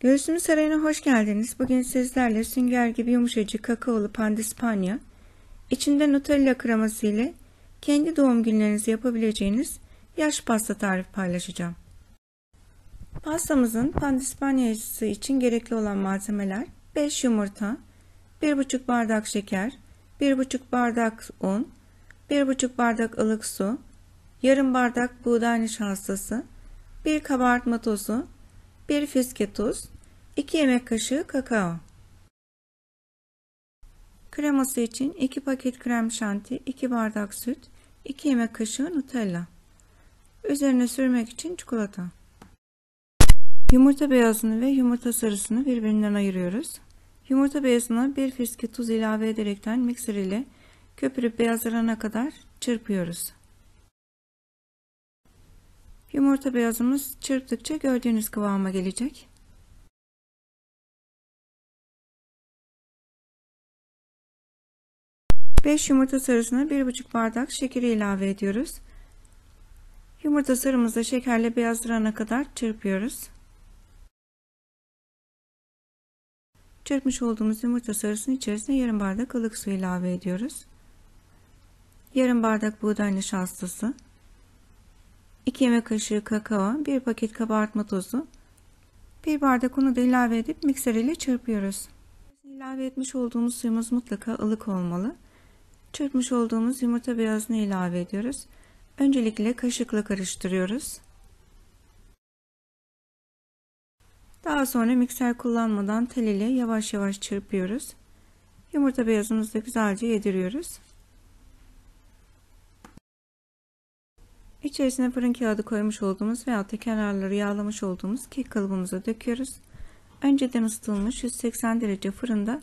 Göğsümün sarayına hoş geldiniz. Bugün sizlerle sünger gibi yumuşacık kakaolu pandispanya, içinde Nutella kreması ile kendi doğum günlerinizi yapabileceğiniz yaş pasta tarifi paylaşacağım. Pastamızın pandispanyası için gerekli olan malzemeler 5 yumurta, 1,5 bardak şeker, 1,5 bardak un, 1,5 bardak ılık su, yarım bardak buğday nişastası, 1 kabartma tozu, 1 fiske tuz, 2 yemek kaşığı kakao. Kreması için 2 paket krem şanti, 2 bardak süt, 2 yemek kaşığı Nutella. Üzerine sürmek için çikolata. Yumurta beyazını ve yumurta sarısını birbirinden ayırıyoruz. Yumurta beyazına bir fiske tuz ilave ederekten mikser ile köpürüp beyazlarına kadar çırpıyoruz. Yumurta beyazımız çırptıkça gördüğünüz kıvama gelecek. Beş yumurta sarısına bir buçuk bardak şekeri ilave ediyoruz. Yumurta sarımızı şekerle beyazlarına kadar çırpıyoruz. Çırpmış olduğumuz yumurta sarısının içerisine yarım bardak ılık su ilave ediyoruz. Yarım bardak buğday nişastası, 2 yemek kaşığı kakao, 1 paket kabartma tozu, 1 bardak unu da ilave edip mikser ile çırpıyoruz. İlave etmiş olduğumuz suyumuz mutlaka ılık olmalı. Çırpmış olduğumuz yumurta beyazını ilave ediyoruz. Öncelikle kaşıkla karıştırıyoruz. Daha sonra mikser kullanmadan tel ile yavaş yavaş çırpıyoruz. Yumurta beyazımızı da güzelce yediriyoruz. İçerisine fırın kağıdı koymuş olduğumuz veya da kenarları yağlamış olduğumuz kek kalıbımıza döküyoruz. Önceden ısıtılmış 180 derece fırında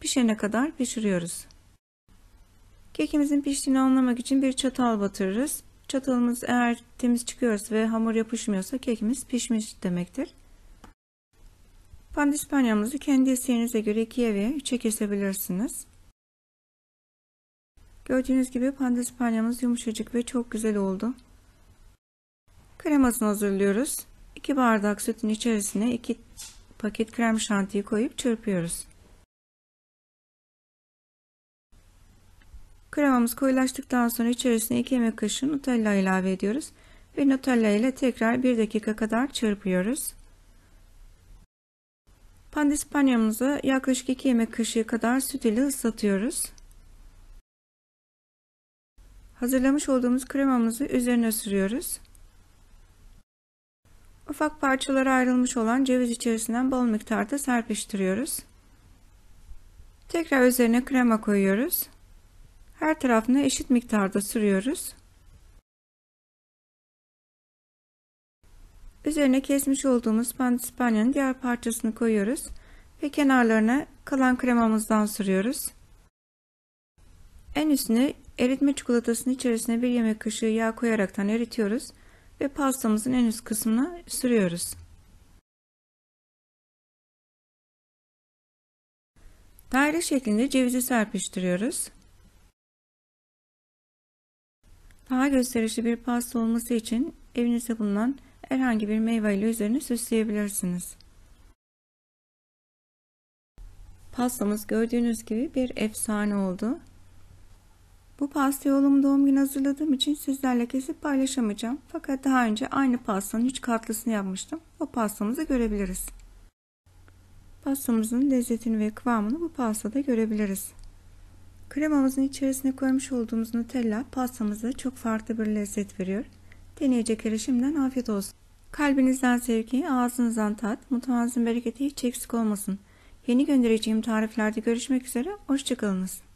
pişene kadar pişiriyoruz. Kekimizin piştiğini anlamak için bir çatal batırırız. Çatalımız eğer temiz çıkıyorsa ve hamur yapışmıyorsa kekimiz pişmiş demektir. Pandispanyamızı kendi isteğinize göre 2'ye veya 3'e kesebilirsiniz. Gördüğünüz gibi pandispanyamız yumuşacık ve çok güzel oldu. Kremasını hazırlıyoruz. 2 bardak sütün içerisine 2 paket krem şantiyi koyup çırpıyoruz. Kremamız koyulaştıktan sonra içerisine 2 yemek kaşığı Nutella ilave ediyoruz ve Nutella ile tekrar 1 dakika kadar çırpıyoruz. Pandispanyamızı yaklaşık 2 yemek kaşığı kadar süt ile ıslatıyoruz. Hazırlamış olduğumuz kremamızı üzerine sürüyoruz. Ufak parçalara ayrılmış olan ceviz içerisinden bol miktarda serpiştiriyoruz. Tekrar üzerine krema koyuyoruz. Her tarafına eşit miktarda sürüyoruz. Üzerine kesmiş olduğumuz pandispanyanın diğer parçasını koyuyoruz ve kenarlarına kalan kremamızdan sürüyoruz. En üstüne eritme çikolatasının içerisine bir yemek kaşığı yağ koyaraktan eritiyoruz ve pastamızın en üst kısmına sürüyoruz. Daire şeklinde cevizi serpiştiriyoruz. Daha gösterişli bir pasta olması için evinizde bulunan herhangi bir meyve ile üzerine süsleyebilirsiniz. Pastamız gördüğünüz gibi bir efsane oldu. Bu pastayı oğlum doğum günü hazırladığım için sizlerle kesip paylaşamayacağım. Fakat daha önce aynı pastanın 3 katlısını yapmıştım. O pastamızı görebiliriz. Pastamızın lezzetini ve kıvamını bu pastada görebiliriz. Kremamızın içerisine koymuş olduğumuz Nutella pastamıza çok farklı bir lezzet veriyor. Deneyeceklere şimdiden afiyet olsun. Kalbinizden sevgi, ağzınızdan tat, mutfağınızın bereketi hiç eksik olmasın. Yeni göndereceğim tariflerde görüşmek üzere, hoşçakalınız.